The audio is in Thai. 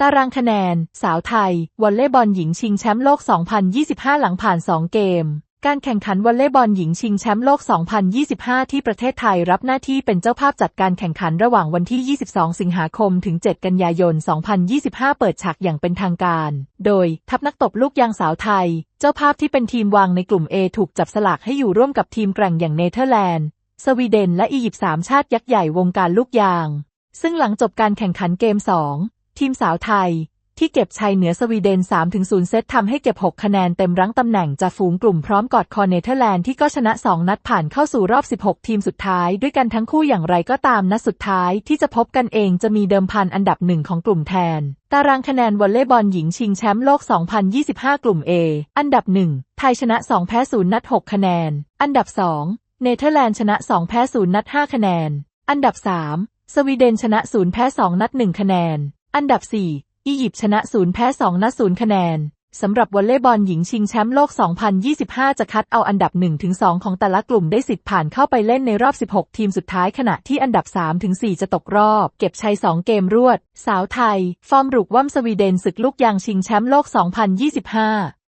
ตารางคะแนน สาวไทยวอลเลย์บอลหญิงชิงแชมป์โลก 2025 หลังผ่าน 2 เกม การแข่งขันวอลเลย์บอลหญิงชิงแชมป์โลก 2025 ที่ประเทศไทยรับหน้าที่เป็นเจ้าภาพจัดการแข่งขันระหว่างวันที่ 22 สิงหาคม ถึง 7 กันยายน 2025 เปิดฉากอย่างเป็นทางการ โดยทัพนักตบลูกยางสาวไทย เจ้าภาพที่เป็นทีมวางในกลุ่ม A ถูกจับสลากให้อยู่ร่วมกับทีมแกร่งอย่างเนเธอร์แลนด์ สวีเดน และอียิปต์สามชาติยักษ์ใหญ่วงการลูกยาง ซึ่งหลังจบการแข่งขันเกม 2 ทีมสาวไทย ที่เก็บชัยเหนือสวีเดน 3-0 เซตทำให้เก็บ 6 คะแนนเต็มรั้งตำแหน่งจาฝูงกลุ่มพร้อมกอดคอเนเธอร์แลนด์ที่ก็ชนะ 2 นัดผ่านเข้าสู่รอบ 16 ทีมสุดท้าย ด้วยกันทั้งคู่อย่างไรก็ตามนัดสุดท้ายที่จะพบกันเองจะมีเดิมพันอันดับหนึ่งของกลุ่มแทน ตารางคะแนนวอลเลย์บอลหญิงชิงแชมป์โลก 2025 กลุ่ม A อันดับ 1 ไทยชนะ 2 แพ้ 0 นัด 6 คะแนน อันดับ 2 เนเธอร์แลนด์ชนะ 2 แพ้ 0 นัด 5 คะแนน อันดับ 3สวีเดนชนะ 0 แพ้ 2 นัด 1 คะแนน อันดับ 4 อียิปต์ชนะ0แพ้2นัด0คะแนนสำหรับวอลเลย์บอลหญิงชิงแชมป์โลก 2025 จะคัดเอาอันดับ 1-2 ของแต่ละกลุ่มได้สิทธิ์ผ่านเข้าไปเล่นในรอบ 16 ทีมสุดท้ายขณะที่อันดับ 3-4 จะตกรอบ เก็บชัย 2 เกมรวด สาวไทย ฟอร์มรุกว่ำสวีเดนศึกลูกยางชิงแชมป์โลก 2025